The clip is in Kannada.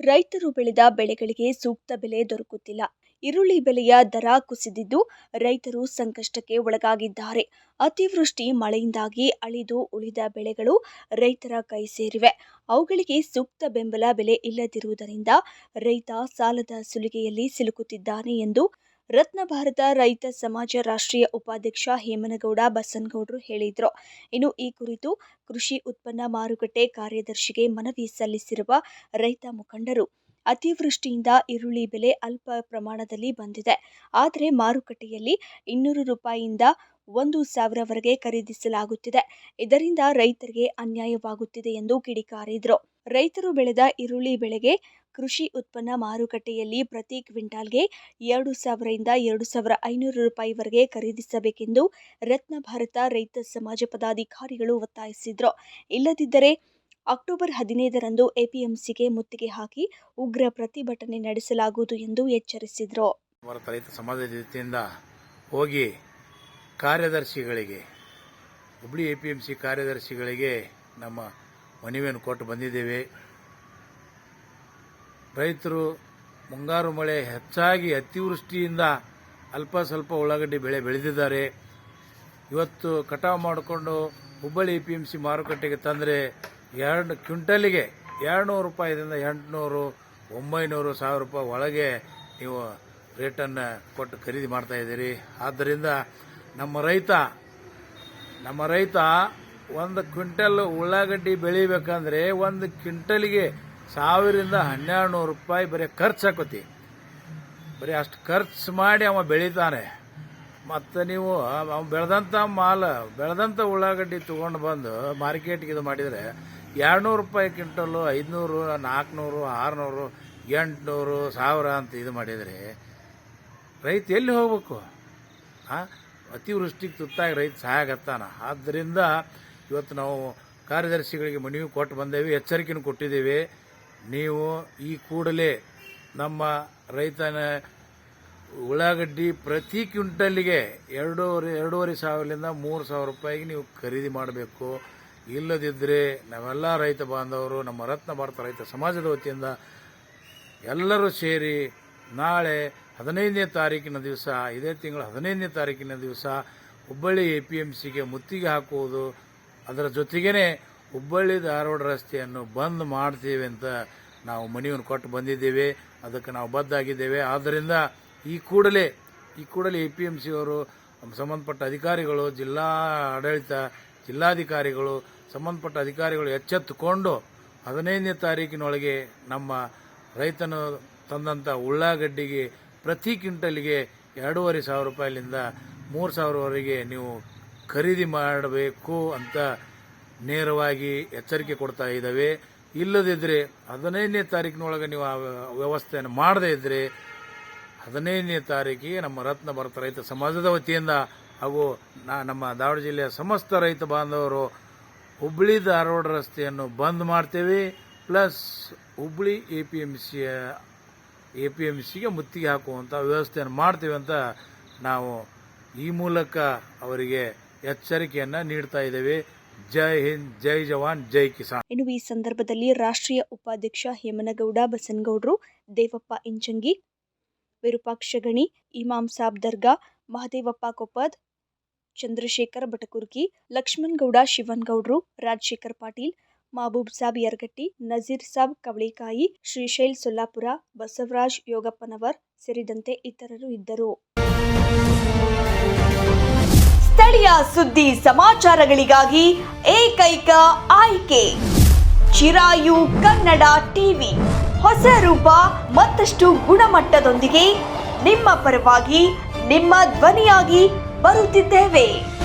ರೈತರು ಬೆಳೆದ ಬೆಳೆಗಳಿಗೆ ಸೂಕ್ತ ಬೆಲೆ ದೊರಕುತ್ತಿಲ್ಲ. ಈರುಳ್ಳಿ ಬೆಲೆಯ ದರ ಕುಸಿದಿದ್ದು ರೈತರು ಸಂಕಷ್ಟಕ್ಕೆ ಒಳಗಾಗಿದ್ದಾರೆ. ಅತಿವೃಷ್ಟಿ ಮಳೆಯಿಂದಾಗಿ ಅಳಿದು ಉಳಿದ ಬೆಳೆಗಳು ರೈತರ ಕೈ ಸೇರಿವೆ. ಅವುಗಳಿಗೆ ಸೂಕ್ತ ಬೆಂಬಲ ಬೆಲೆ ಇಲ್ಲದಿರುವುದರಿಂದ ರೈತ ಸಾಲದ ಸುಲಿಗೆಯಲ್ಲಿ ಸಿಲುಕುತ್ತಿದ್ದಾನೆ ಎಂದು ರತ್ನ ಭಾರತ ರೈತ ಸಮಾಜ ರಾಷ್ಟ್ರೀಯ ಉಪಾಧ್ಯಕ್ಷ ಹೇಮನಗೌಡ ಬಸನಗೌಡರು ಹೇಳಿದರು. ಇನ್ನು ಈ ಕುರಿತು ಕೃಷಿ ಉತ್ಪನ್ನ ಮಾರುಕಟ್ಟೆ ಕಾರ್ಯದರ್ಶಿಗೆ ಮನವಿ ಸಲ್ಲಿಸಿರುವ ರೈತ ಮುಖಂಡರು, ಅತಿವೃಷ್ಟಿಯಿಂದ ಈರುಳ್ಳಿ ಬೆಲೆ ಅಲ್ಪ ಪ್ರಮಾಣದಲ್ಲಿ ಬಂದಿದೆ. ಆದರೆ ಮಾರುಕಟ್ಟೆಯಲ್ಲಿ ಇನ್ನೂರು ರೂಪಾಯಿಯಿಂದ ಒಂದು ಸಾವಿರವರೆಗೆ ಖರೀದಿಸಲಾಗುತ್ತಿದೆ. ಇದರಿಂದ ರೈತರಿಗೆ ಅನ್ಯಾಯವಾಗುತ್ತಿದೆ ಎಂದು ಕಿಡಿಕಾರಿದರು. ರೈತರು ಬೆಳೆದ ಈರುಳ್ಳಿ ಬೆಳೆಗೆ ಕೃಷಿ ಉತ್ಪನ್ನ ಮಾರುಕಟ್ಟೆಯಲ್ಲಿ ಪ್ರತಿ ಕ್ವಿಂಟಾಲ್ಗೆ ಎರಡು ಸಾವಿರದಿಂದ ಎರಡು ಸಾವಿರ ಐನೂರು ರೂಪಾಯಿವರೆಗೆ ಖರೀದಿಸಬೇಕೆಂದು ರತ್ನ ಭಾರತ ರೈತ ಸಮಾಜ ಪದಾಧಿಕಾರಿಗಳು ಒತ್ತಾಯಿಸಿದರು. ಇಲ್ಲದಿದ್ದರೆ ಅಕ್ಟೋಬರ್ ಹದಿನೈದರಂದು ಎಪಿಎಂಸಿಗೆ ಮುತ್ತಿಗೆ ಹಾಕಿ ಉಗ್ರ ಪ್ರತಿಭಟನೆ ನಡೆಸಲಾಗುವುದು ಎಂದು ಎಚ್ಚರಿಸಿದರು. ಕಾರ್ಯದರ್ಶಿಗಳಿಗೆ Hubli A P M C ಕಾರ್ಯದರ್ಶಿಗಳಿಗೆ ನಮ್ಮ ಮನವಿಯನ್ನು ಕೊಟ್ಟು ಬಂದಿದ್ದೇವೆ. ರೈತರು ಮುಂಗಾರು ಮಳೆ ಹೆಚ್ಚಾಗಿ ಅತಿವೃಷ್ಟಿಯಿಂದ ಅಲ್ಪ ಸ್ವಲ್ಪ ಉಳ್ಳಾಗಡ್ಡಿ ಬೆಳೆ ಬೆಳೆದಿದ್ದಾರೆ. ಇವತ್ತು ಕಟಾವು ಮಾಡಿಕೊಂಡು Hubballi A P M C ಮಾರುಕಟ್ಟೆಗೆ ತಂದರೆ ಎರಡು ಕ್ವಿಂಟಲಿಗೆ ಎರಡುನೂರು ರೂಪಾಯಿದಿಂದ ಎಂಟುನೂರು, ಒಂಬೈನೂರು, ಸಾವಿರ ರೂಪಾಯಿ ಒಳಗೆ ನೀವು ರೇಟನ್ನು ಕೊಟ್ಟು ಖರೀದಿ ಮಾಡ್ತಾ ಇದ್ದೀರಿ. ಆದ್ದರಿಂದ ನಮ್ಮ ರೈತ ನಮ್ಮ ರೈತ ಒಂದು ಕ್ವಿಂಟಲ್ ಉಳ್ಳಾಗಡ್ಡಿ ಬೆಳಿಬೇಕಂದ್ರೆ ಒಂದು ಕ್ವಿಂಟಲ್ಗೆ ಸಾವಿರದಿಂದ ಹನ್ನೆರಡು ನೂರು ರೂಪಾಯಿ ಬರೀ ಖರ್ಚು ಹಾಕೋತಿ. ಬರೀ ಅಷ್ಟು ಖರ್ಚು ಮಾಡಿ ಅವ ಬೆಳಿತಾನೆ. ಮತ್ತು ನೀವು ಅವ ಬೆಳೆದಂಥ ಮಾಲ್ ಬೆಳೆದಂಥ ಉಳ್ಳಾಗಡ್ಡಿ ತೊಗೊಂಡು ಬಂದು ಮಾರ್ಕೆಟ್ಗೆ ಇದು ಮಾಡಿದರೆ ಎರಡುನೂರು ರೂಪಾಯಿ ಕ್ವಿಂಟಲ್ಲು ಐದುನೂರು ನಾಲ್ಕುನೂರು ಆರುನೂರು, ಎಂಟುನೂರು, ಸಾವಿರ ಅಂತ ಇದು ಮಾಡಿದರೆ ರೈತ ಎಲ್ಲಿ ಹೋಗ್ಬೇಕು? ಆ? ಅತಿವೃಷ್ಟಿಗೆ ತುತ್ತಾಗಿ ರೈತ ಸಹಾಯ ಆಗತ್ತಾನ ಆದ್ದರಿಂದ ಇವತ್ತು ನಾವು ಕಾರ್ಯದರ್ಶಿಗಳಿಗೆ ಮನವಿ ಕೊಟ್ಟು ಬಂದೇವೆ ಎಚ್ಚರಿಕೆಯನ್ನು ಕೊಟ್ಟಿದ್ದೇವೆ. ನೀವು ಈ ಕೂಡಲೇ ನಮ್ಮ ರೈತನ ಉಳ್ಳಾಗಡ್ಡಿ ಪ್ರತಿ ಕ್ವಿಂಟಲ್ಗೆ ಎರಡೂವರೆ ಎರಡೂವರೆ ಸಾವಿರದಿಂದ ಮೂರು ಸಾವಿರ ರೂಪಾಯಿಗೆ ನೀವು ಖರೀದಿ ಮಾಡಬೇಕು. ಇಲ್ಲದಿದ್ದರೆ ನಾವೆಲ್ಲ ರೈತ ಬಾಂಧವರು, ನಮ್ಮ ರತ್ನ ಭಾರತ ರೈತ ಸಮಾಜದ ವತಿಯಿಂದ ಎಲ್ಲರೂ ಸೇರಿ ನಾಳೆ ಹದಿನೈದನೇ ತಾರೀಕಿನ ದಿವಸ, ಇದೇ ತಿಂಗಳ ಹದಿನೈದನೇ ತಾರೀಕಿನ ದಿವಸ ಹುಬ್ಬಳ್ಳಿ ಎ ಪಿ ಎಂ ಸಿಗೆ ಮುತ್ತಿಗೆ ಹಾಕುವುದು. ಅದರ ಜೊತೆಗೇ ಹುಬ್ಬಳ್ಳಿ ಧಾರವಾಡ ರಸ್ತೆಯನ್ನು ಬಂದ್ ಮಾಡ್ತೀವಿ ಅಂತ ನಾವು ಮನೆಯನ್ನು ಕೊಟ್ಟು ಬಂದಿದ್ದೇವೆ. ಅದಕ್ಕೆ ನಾವು ಬದ್ದಾಗಿದ್ದೇವೆ ಆದ್ದರಿಂದ ಈ ಕೂಡಲೇ ಈ ಕೂಡಲೇ ಎ ಪಿ ಎಂ ಸಿ ಅವರು ಸಂಬಂಧಪಟ್ಟ ಅಧಿಕಾರಿಗಳು, ಜಿಲ್ಲಾ ಆಡಳಿತ, ಜಿಲ್ಲಾಧಿಕಾರಿಗಳು, ಸಂಬಂಧಪಟ್ಟ ಅಧಿಕಾರಿಗಳು ಎಚ್ಚೆತ್ತುಕೊಂಡು ಹದಿನೈದನೇ ತಾರೀಕಿನೊಳಗೆ ನಮ್ಮ ರೈತನು ತಂದಂಥ ಉಳ್ಳಾಗಡ್ಡಿಗೆ ಪ್ರತಿ ಕ್ವಿಂಟಲ್ಗೆ ಎರಡೂವರೆ ಸಾವಿರ ರೂಪಾಯಿಲಿಂದ ಮೂರು ಸಾವಿರವರೆಗೆ ನೀವು ಖರೀದಿ ಮಾಡಬೇಕು ಅಂತ ನೇರವಾಗಿ ಎಚ್ಚರಿಕೆ ಕೊಡ್ತಾ ಇದ್ದಾವೆ. ಇಲ್ಲದಿದ್ದರೆ ಹದಿನೈದನೇ ತಾರೀಕಿನೊಳಗೆ ನೀವು ಆ ವ್ಯವಸ್ಥೆಯನ್ನು ಮಾಡದೇ ಇದ್ದರೆ ಹದಿನೈದನೇ ತಾರೀಕಿಗೆ ನಮ್ಮ ರತ್ನ ಭರತ ರೈತ ಸಮಾಜದ ವತಿಯಿಂದ ಹಾಗೂ ನಾ- ನಮ್ಮ ದಾವಣ ಜಿಲ್ಲೆಯ ಸಮಸ್ತ ರೈತ ಬಾಂಧವರು ಹುಬ್ಬಳ್ಳಿ ಧಾರವಾಡ ರಸ್ತೆಯನ್ನು ಬಂದ್ ಮಾಡ್ತೇವೆ. Plus Hubballi A P M ಸಿಯ ಎ ಪಿ ಎಂ ಸಿಗೆ ಮುತ್ತಿಗೆ ಹಾಕುವಂಥ ವ್ಯವಸ್ಥೆಯನ್ನು ಮಾಡ್ತೀವಿ ಅಂತ ನಾವು ಈ ಮೂಲಕ ಅವರಿಗೆ ಎಚ್ಚರಿಕೆಯನ್ನು ನೀಡ್ತಾ ಇದ್ದೇವೆ. ಜೈ ಹಿಂದ್, ಜೈ ಜವಾನ್, ಜೈ ಕಿಸಾನ್. ಇನ್ನು ಈ ಸಂದರ್ಭದಲ್ಲಿ ರಾಷ್ಟ್ರೀಯ ಉಪಾಧ್ಯಕ್ಷ ಹೇಮನಗೌಡ ಬಸನಗೌಡರು, ದೇವಪ್ಪ ಇಂಚಂಗಿ, ವಿರೂಪಾಕ್ಷ ಗಣಿ ಇಮಾಮ್ ಸಾಬ್ ದರ್ಗಾ, ಮಹದೇವಪ್ಪ ಕೊಪ್ಪದ್, ಚಂದ್ರಶೇಖರ್ ಬಟಕುರ್ಕಿ ಲಕ್ಷ್ಮಣ್ ಗೌಡ ಶಿವನ್ಗೌಡ್ರು, ರಾಜಶೇಖರ್ ಪಾಟೀಲ್ ಮಹಬೂಬ್ ಸಾಬ್ ಯರ್ಗಟ್ಟಿ, ನಜೀರ್ ಸಾಬ್ ಕವಳಿಕಾಯಿ, ಶ್ರೀಶೈಲ್ ಸೊಲ್ಲಾಪುರ, ಬಸವರಾಜ್ ಯೋಗಪ್ಪನವರ್ ಸೇರಿದಂತೆ ಇತರರು ಇದ್ದರು. ಸ್ಥಳೀಯ ಸುದ್ದಿ ಸಮಾಚಾರಗಳಿಗಾಗಿ ಏಕೈಕ ಆಯ್ಕೆ. ಚಿರಾಯು ಕನ್ನಡ ಟಿವಿ. ಹೊಸ ರೂಪ, ಮತ್ತಷ್ಟು ಗುಣಮಟ್ಟದೊಂದಿಗೆ ನಿಮ್ಮ ಪರವಾಗಿ ನಿಮ್ಮ ಧ್ವನಿಯಾಗಿ ಬರುತ್ತಿದ್ದೇವೆ.